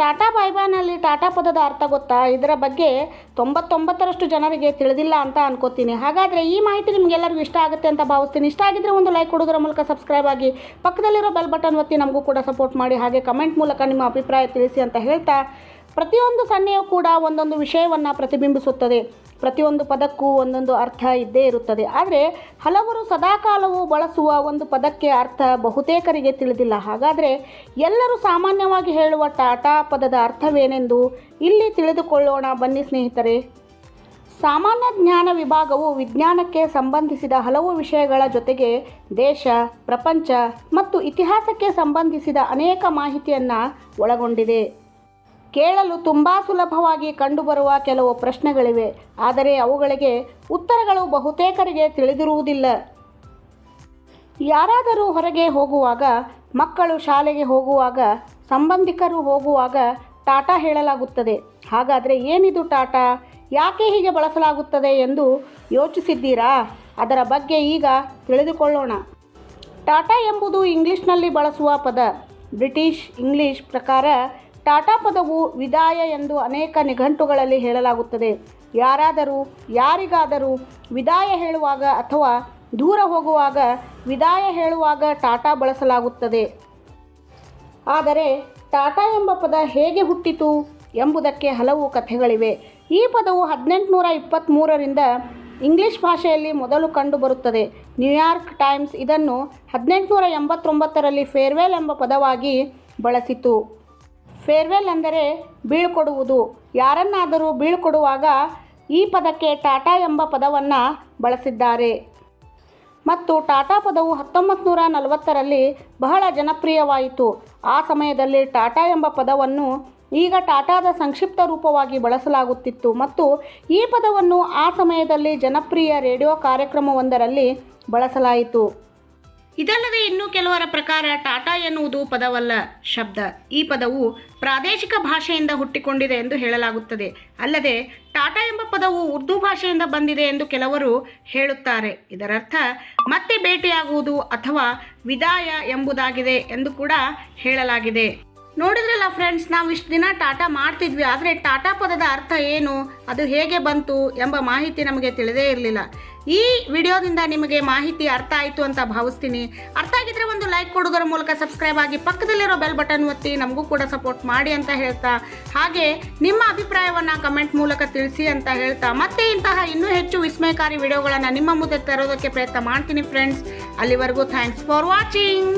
ಟಾಟಾ ಬಾಯ್ಬಾನಲ್ಲಿ ಟಾಟಾ ಪದದ ಅರ್ಥ ಗೊತ್ತಾ? ಇದರ ಬಗ್ಗೆ ತೊಂಬತ್ತೊಂಬತ್ತರಷ್ಟು ಜನರಿಗೆ ತಿಳಿದಿಲ್ಲ ಅಂತ ಅನ್ಕೋತೀನಿ. ಹಾಗಾದರೆ ಈ ಮಾಹಿತಿ ನಿಮಗೆಲ್ಲರಿಗೂ ಇಷ್ಟ ಆಗುತ್ತೆ ಅಂತ ಭಾವಿಸ್ತೀನಿ. ಇಷ್ಟ ಆಗಿದ್ರೆ ಒಂದು ಲೈಕ್ ಕೊಡೋದ್ರ ಮೂಲಕ ಸಬ್ಸ್ಕ್ರೈಬ್ ಆಗಿ ಪಕ್ಕದಲ್ಲಿರೋ ಬೆಲ್ ಬಟನ್ ಒತ್ತಿ ನಮಗೂ ಕೂಡ ಸಪೋರ್ಟ್ ಮಾಡಿ. ಹಾಗೆ ಕಮೆಂಟ್ ಮೂಲಕ ನಿಮ್ಮ ಅಭಿಪ್ರಾಯ ತಿಳಿಸಿ ಅಂತ ಹೇಳ್ತಾ ಪ್ರತಿಯೊಂದು ಸನ್ನೆಯೂ ಕೂಡ ಒಂದೊಂದು ವಿಷಯವನ್ನು ಪ್ರತಿಬಿಂಬಿಸುತ್ತದೆ. ಪ್ರತಿಯೊಂದು ಪದಕ್ಕೂ ಒಂದೊಂದು ಅರ್ಥ ಇದ್ದೇ ಇರುತ್ತದೆ. ಆದರೆ ಹಲವರು ಸದಾಕಾಲವೂ ಬಳಸುವ ಒಂದು ಪದಕ್ಕೆ ಅರ್ಥ ಬಹುತೇಕರಿಗೆ ತಿಳಿದಿಲ್ಲ. ಹಾಗಾದರೆ ಎಲ್ಲರೂ ಸಾಮಾನ್ಯವಾಗಿ ಹೇಳುವ ಟಾಟಾ ಪದದ ಅರ್ಥವೇನೆಂದು ಇಲ್ಲಿ ತಿಳಿದುಕೊಳ್ಳೋಣ ಬನ್ನಿ ಸ್ನೇಹಿತರೆ. ಸಾಮಾನ್ಯ ಜ್ಞಾನ ವಿಭಾಗವು ವಿಜ್ಞಾನಕ್ಕೆ ಸಂಬಂಧಿಸಿದ ಹಲವು ವಿಷಯಗಳ ಜೊತೆಗೆ ದೇಶ, ಪ್ರಪಂಚ ಮತ್ತು ಇತಿಹಾಸಕ್ಕೆ ಸಂಬಂಧಿಸಿದ ಅನೇಕ ಮಾಹಿತಿಯನ್ನು ಒಳಗೊಂಡಿದೆ. ಕೇಳಲು ತುಂಬ ಸುಲಭವಾಗಿ ಕಂಡುಬರುವ ಕೆಲವು ಪ್ರಶ್ನೆಗಳಿವೆ. ಆದರೆ ಅವುಗಳಿಗೆ ಉತ್ತರಗಳು ಬಹುತೇಕರಿಗೆ ತಿಳಿದಿರುವುದಿಲ್ಲ. ಯಾರಾದರೂ ಹೊರಗೆ ಹೋಗುವಾಗ, ಮಕ್ಕಳು ಶಾಲೆಗೆ ಹೋಗುವಾಗ, ಸಂಬಂಧಿಕರು ಹೋಗುವಾಗ ಟಾಟಾ ಹೇಳಲಾಗುತ್ತದೆ. ಹಾಗಾದರೆ ಏನಿದು ಟಾಟಾ? ಯಾಕೆ ಹೀಗೆ ಬಳಸಲಾಗುತ್ತದೆ ಎಂದು ಯೋಚಿಸಿದ್ದೀರಾ? ಅದರ ಬಗ್ಗೆ ಈಗ ತಿಳಿದುಕೊಳ್ಳೋಣ. ಟಾಟಾ ಎಂಬುದು ಇಂಗ್ಲಿಷ್ನಲ್ಲಿ ಬಳಸುವ ಪದ. ಬ್ರಿಟಿಷ್ ಇಂಗ್ಲಿಷ್ ಪ್ರಕಾರ ಟಾಟಾ ಪದವು ವಿದಾಯ ಎಂದು ಅನೇಕ ನಿಘಂಟುಗಳಲ್ಲಿ ಹೇಳಲಾಗುತ್ತದೆ. ಯಾರಾದರೂ, ಯಾರಿಗಾದರೂ ವಿದಾಯ ಹೇಳುವಾಗ ಅಥವಾ ದೂರ ಹೋಗುವಾಗ ವಿದಾಯ ಹೇಳುವಾಗ ಟಾಟಾ ಬಳಸಲಾಗುತ್ತದೆ. ಆದರೆ ಟಾಟಾ ಎಂಬ ಪದ ಹೇಗೆ ಹುಟ್ಟಿತು ಎಂಬುದಕ್ಕೆ ಹಲವು ಕಥೆಗಳಿವೆ. ಈ ಪದವು ಹದಿನೆಂಟುನೂರ ಇಪ್ಪತ್ತ್ಮೂರರಿಂದ ಇಂಗ್ಲಿಷ್ ಭಾಷೆಯಲ್ಲಿ ಮೊದಲು ಕಂಡುಬರುತ್ತದೆ ನ್ಯೂಯಾರ್ಕ್ ಟೈಮ್ಸ್ ಇದನ್ನು ಹದಿನೆಂಟುನೂರ ಎಂಬತ್ತೊಂಬತ್ತರಲ್ಲಿ ಫೇರ್ವೆಲ್ ಎಂಬ ಪದವಾಗಿ ಬಳಸಿತು. ಫೇರ್ವೆಲ್ ಅಂದರೆ ಬೀಳ್ಕೊಡುವುದು. ಯಾರನ್ನಾದರೂ ಬೀಳ್ಕೊಡುವಾಗ ಈ ಪದಕ್ಕೆ ಟಾಟಾ ಎಂಬ ಪದವನ್ನು ಬಳಸಿದ್ದಾರೆ. ಮತ್ತು ಟಾಟಾ ಪದವು ಹತ್ತೊಂಬತ್ತು ನೂರ ನಲವತ್ತರಲ್ಲಿ ಬಹಳ ಜನಪ್ರಿಯವಾಯಿತು. ಆ ಸಮಯದಲ್ಲಿ ಟಾಟಾ ಎಂಬ ಪದವನ್ನು ಈಗ ಟಾಟಾದ ಸಂಕ್ಷಿಪ್ತ ರೂಪವಾಗಿ ಬಳಸಲಾಗುತ್ತಿತ್ತು. ಮತ್ತು ಈ ಪದವನ್ನು ಆ ಸಮಯದಲ್ಲಿ ಜನಪ್ರಿಯ ರೇಡಿಯೋ ಕಾರ್ಯಕ್ರಮವೊಂದರಲ್ಲಿ ಬಳಸಲಾಯಿತು. ಇದಲ್ಲದೆ ಇನ್ನು ಕೆಲವರ ಪ್ರಕಾರ ಟಾಟಾ ಎನ್ನುವುದು ಪದವಲ್ಲ ಶಬ್ದ. ಈ ಪದವು ಪ್ರಾದೇಶಿಕ ಭಾಷೆಯಿಂದ ಹುಟ್ಟಿಕೊಂಡಿದೆ ಎಂದು ಹೇಳಲಾಗುತ್ತದೆ. ಅಲ್ಲದೆ ಟಾಟಾ ಎಂಬ ಪದವು ಉರ್ದು ಭಾಷೆಯಿಂದ ಬಂದಿದೆ ಎಂದು ಕೆಲವರು ಹೇಳುತ್ತಾರೆ. ಇದರರ್ಥ, ಮತ್ತೆ ಭೇಟಿಯಾಗುವುದು ಅಥವಾ ವಿದಾಯ ಎಂಬುದಾಗಿದೆ ಎಂದು ಕೂಡ ಹೇಳಲಾಗಿದೆ. ನೋಡಿದ್ರಲ್ಲ ಫ್ರೆಂಡ್ಸ್ ನಾವು ಇಷ್ಟು ದಿನ ಟಾಟಾ ಮಾಡ್ತಿದ್ವಿ, ಆದರೆ ಟಾಟಾ ಪದದ ಅರ್ಥ ಏನು? ಅದು ಹೇಗೆ ಬಂತು ಎಂಬ ಮಾಹಿತಿ ನಮಗೆ ತಿಳಿದೇ ಇರಲಿಲ್ಲ. ಈ ವಿಡಿಯೋದಿಂದ ನಿಮಗೆ ಮಾಹಿತಿ ಅರ್ಥ ಆಯಿತು ಅಂತ ಭಾವಿಸ್ತೀನಿ. ಅರ್ಥ ಆಗಿದ್ರೆ ಒಂದು ಲೈಕ್ ಕೊಡೋದರ ಮೂಲಕ ಸಬ್ಸ್ಕ್ರೈಬ್ ಆಗಿ ಪಕ್ಕದಲ್ಲಿರೋ ಬೆಲ್ ಬಟನ್ ಒತ್ತಿ ನಮಗೂ ಕೂಡ ಸಪೋರ್ಟ್ ಮಾಡಿ ಅಂತ ಹೇಳ್ತಾ. ಹಾಗೆ ನಿಮ್ಮ ಅಭಿಪ್ರಾಯವನ್ನು ಕಮೆಂಟ್ ಮೂಲಕ ತಿಳಿಸಿ ಅಂತ ಹೇಳ್ತಾ. ಮತ್ತೆ ಇಂತಹ ಇನ್ನೂ ಹೆಚ್ಚು ವಿಸ್ಮಯಕಾರಿ ವಿಡಿಯೋಗಳನ್ನು ನಿಮ್ಮ ಮುಂದೆ ತರೋದಕ್ಕೆ ಪ್ರಯತ್ನ ಮಾಡ್ತೀನಿ ಫ್ರೆಂಡ್ಸ್ ಅಲ್ಲಿವರೆಗೂ ಥ್ಯಾಂಕ್ಸ್ ಫಾರ್ ವಾಚಿಂಗ್